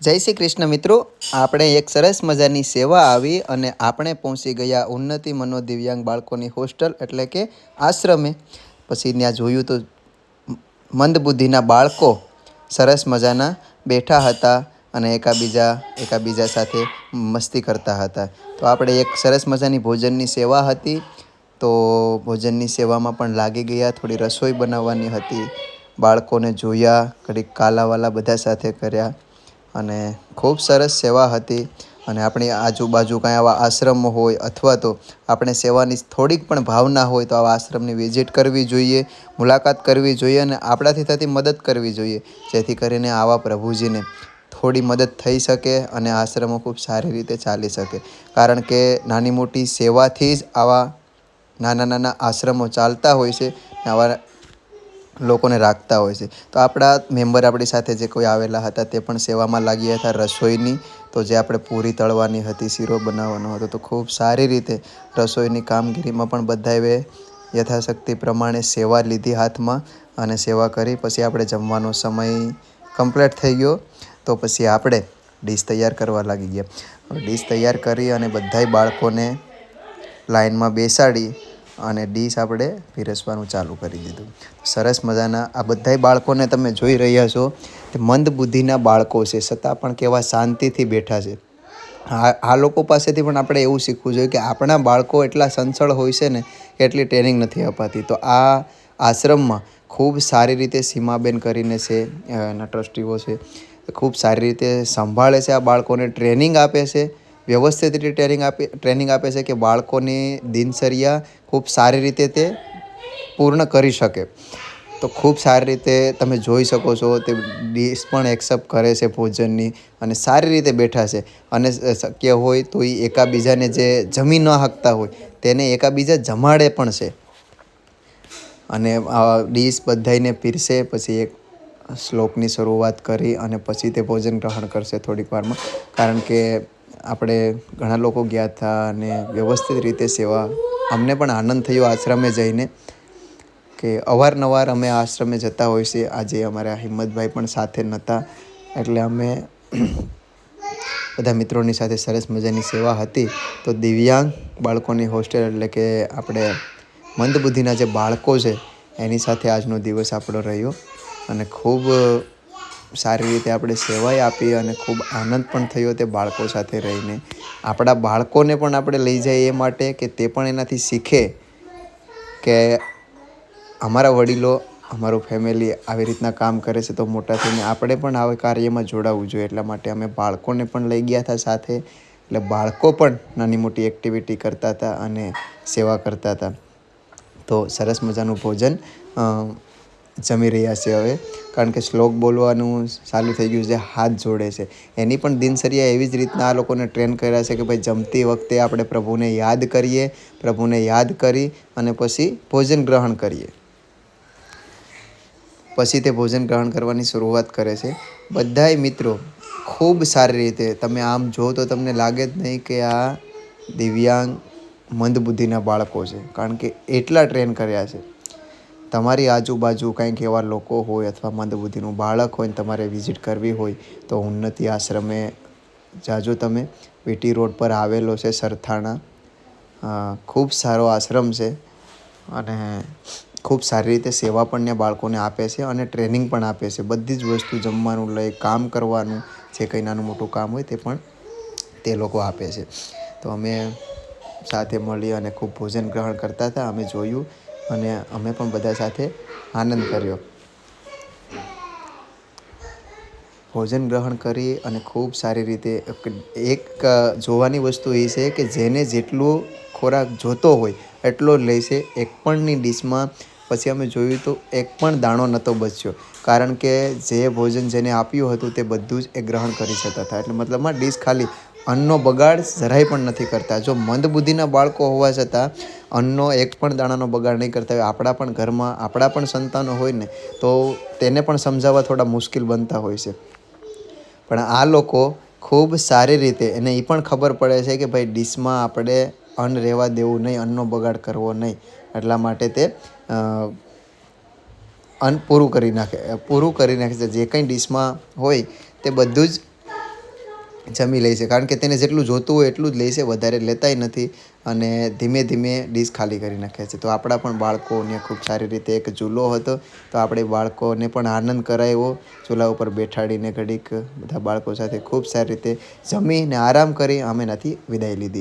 જય શ્રી કૃષ્ણ મિત્રો. આપણે એક સરસ મજાની સેવા આવી અને આપણે પહોંચી ગયા ઉન્નતિ મનોદિવ્યાંગ બાળકોની હોસ્ટેલ એટલે કે આશ્રમે. પછી ત્યાં જોયું તો મંદબુદ્ધિના બાળકો સરસ મજાના બેઠા હતા અને એકાબીજા એકાબીજા સાથે મસ્તી કરતા હતા. તો આપણે એક સરસ મજાની ભોજનની સેવા હતી. તો ભોજનની સેવામાં પણ લાગી ગયા, થોડી રસોઈ બનાવવાની હતી. બાળકોને જોયા, ઘડીક કાલાવાલા બધા સાથે કર્યા. અને ખૂબ સરસ સેવા હતી. અને આપણી આજુબાજુ કાંઈ આવા આશ્રમો હોય અથવા તો આપણે સેવાની થોડીક પણ ભાવના હોય તો આવા આશ્રમની વિઝિટ કરવી જોઈએ, મુલાકાત કરવી જોઈએ અને આપણાથી થતી મદદ કરવી જોઈએ, જેથી કરીને આવા પ્રભુજીને થોડી મદદ થઈ શકે અને આશ્રમો ખૂબ સારી રીતે ચાલી શકે. કારણ કે નાની મોટી સેવાથી જ આવા નાના નાના આશ્રમો ચાલતા હોય છે આવા લોકોને રાખતા હોય છે. તો આપણા મેમ્બર આપણી સાથે જે કોઈ આવેલા હતા તે પણ સેવામાં લાગ્યા હતા રસોઈની. તો જે આપણે પૂરી તળવાની હતી, શીરો બનાવવાનો હતો. તો ખૂબ સારી રીતે રસોઈની કામગીરીમાં પણ બધાએ યથાશક્તિ પ્રમાણે સેવા લીધી હાથમાં અને સેવા કરી. પછી આપણે જમવાનો સમય કમ્પ્લીટ થઈ ગયો. તો પછી આપણે ડીશ તૈયાર કરવા લાગી ગયા. ડીશ તૈયાર કરી અને બધાય બાળકોને લાઈનમાં બેસાડી અને ડીશ આપણે પીરસવાનું ચાલુ કરી દીધું. સરસ મજાના આ બધાય બાળકોને તમે જોઈ રહ્યા છો કે મંદ બુદ્ધિના બાળકો છે, છતાં પણ કેવા શાંતિથી બેઠા છે. આ લોકો પાસેથી પણ આપણે એવું શીખવું જોઈએ કે આપણા બાળકો એટલા સંસળ હોય છે ને કે એટલી ટ્રેનિંગ નથી અપાતી. તો આ આશ્રમમાં ખૂબ સારી રીતે સીમાબેન કરીને છે એના ટ્રસ્ટીઓ છે, ખૂબ સારી રીતે સંભાળે છે આ બાળકોને, ટ્રેનિંગ આપે છે વ્યવસ્થિત રીતે ટ્રેનિંગ આપે ટ્રેનિંગ આપે છે કે બાળકોની દિનચર્યા ખૂબ સારી રીતે તે પૂર્ણ કરી શકે. તો ખૂબ સારી રીતે તમે જોઈ શકો છો તે ડીશ પણ એક્સેપ્ટ કરે છે ભોજનની અને સારી રીતે બેઠા છે. અને શક્ય હોય તો એ એકાબીજાને જે જમી ન શકતા હોય તેને એકાબીજા જમાડે પણ છે. અને ડીશ બધાને પીરસે, પછી એક શ્લોકની શરૂઆત કરી અને પછી તે ભોજન ગ્રહણ કરશે થોડીક વારમાં. કારણ કે આપણે ઘણા લોકો ગયા હતા અને વ્યવસ્થિત રીતે સેવા, અમને પણ આનંદ થયો આશ્રમે જઈને કે અવારનવાર અમે આશ્રમે જતા હોય છે. આજે અમારા હિંમતભાઈ પણ સાથે નહોતા એટલે અમે બધા મિત્રોની સાથે સરસ મજાની સેવા હતી. તો દિવ્યાંગ બાળકોની હોસ્ટેલ એટલે કે આપણે મંદબુદ્ધિના જે બાળકો છે, એની સાથે આજનો દિવસ આપણો રહ્યો. અને ખૂબ સારી રીતે આપણે સેવાય આપી અને ખૂબ આનંદ પણ થયો તે બાળકો સાથે રહીને. આપણા બાળકોને પણ આપણે લઈ જઈએ એ માટે કે તે પણ એનાથી શીખે કે અમારા વડીલો, અમારું ફેમિલી આવી રીતના કામ કરે છે તો મોટા થઈને આપણે પણ આવા કાર્યમાં જોડાવવું જોઈએ. એટલા માટે અમે બાળકોને પણ લઈ ગયા હતા સાથે. એટલે બાળકો પણ નાની મોટી એક્ટિવિટી કરતા હતા અને સેવા કરતા હતા. તો સરસ મજાનું ભોજન જમી રહ્યા છે હવે. કારણ કે શ્લોક બોલવાનું ચાલુ થઈ ગયું છે, હાથ જોડે છે. એની પણ દિનચર્યા એવી જ રીતના આ લોકોને ટ્રેન કર્યા છે કે ભાઈ જમતી વખતે આપણે પ્રભુને યાદ કરીએ, પ્રભુને યાદ કરી અને પછી ભોજન ગ્રહણ કરીએ. પછી તે ભોજન ગ્રહણ કરવાની શરૂઆત કરે છે. બધાય મિત્રો, ખૂબ સારી રીતે તમે આમ જો તો તમને લાગે જ નહીં કે આ દિવ્યાંગ મંદબુદ્ધિના બાળકો છે. કારણ કે એટલા ટ્રેન કર્યા છે. તમારી આજુબાજુ કંઈક એવા લોકો હોય અથવા મંદબુદ્ધિનું બાળક હોય તમારે વિઝિટ કરવી હોય તો ઉન્નતિ આશ્રમે જાજો તમે. વીટી રોડ પર આવેલો છે સરથાણા. ખૂબ સારો આશ્રમ છે અને ખૂબ સારી રીતે સેવા પણ ને બાળકોને આપે છે અને ટ્રેનિંગ પણ આપે છે. બધી જ વસ્તુ જમવાનું લઈ, કામ કરવાનું, જે કંઈ નાનું મોટું કામ હોય તે પણ તે લોકો આપે છે. તો અમે સાથે મળી અને ખૂબ ભોજન ગ્રહણ કરતા હતા. અમે જોયું અને અમે પણ બધા સાથે આનંદ કર્યો. ભોજન ગ્રહણ કરી અને ખૂબ સારી રીતે એક જોવાની વસ્તુ એ છે કે જેને જેટલું ખોરાક જોતો હોય, એટલો જ લેશે. એક પણની ડીશમાં પછી અમે જોયું તો એક પણ દાણો નહોતો બચ્યો. કારણ કે જે ભોજન જેને આપ્યું હતું તે બધું જ એ ગ્રહણ કરી શકતા હતા. એટલે મતલબમાં ડીશ ખાલી અન્નનો બગાડ જરાય પણ નથી કરતા. જો મંદબુદ્ધિના બાળકો હોવા છતાં અન્નનો એક પણ દાણાનો બગાડ નહીં કરતા હોય, આપણા પણ ઘરમાં આપણા પણ સંતાનો હોય ને, તો તેને પણ સમજાવવા થોડા મુશ્કેલ બનતા હોય છે. પણ આ લોકો ખૂબ સારી રીતે, એને એ પણ ખબર પડે છે કે ભાઈ ડીશમાં આપણે અન્ન રહેવા દેવું નહીં, અન્નનો બગાડ કરવો નહીં. એટલા માટે તે અન્ન પૂરું કરી નાખે, પૂરું કરી નાખે છે. જે કંઈ ડીશમાં હોય તે બધું જ જમી લે છે. કારણ કે તેને જેટલું જોતું હોય એટલું જ લે છે. વધારે લેતાય નથી અને ધીમે ધીમે ડીશ ખાલી કરી નાખે છે. તો આપણા પણ બાળકોને ખૂબ સારી રીતે એક ઝૂલો હતો તો આપણે બાળકોને પણ આનંદ કરાવ્યો. ચૂલા ઉપર બેઠાડીને ઘડીક બધા બાળકો સાથે ખૂબ સારી રીતે જમીને આરામ કરી અમે નથી વિદાય લીધી.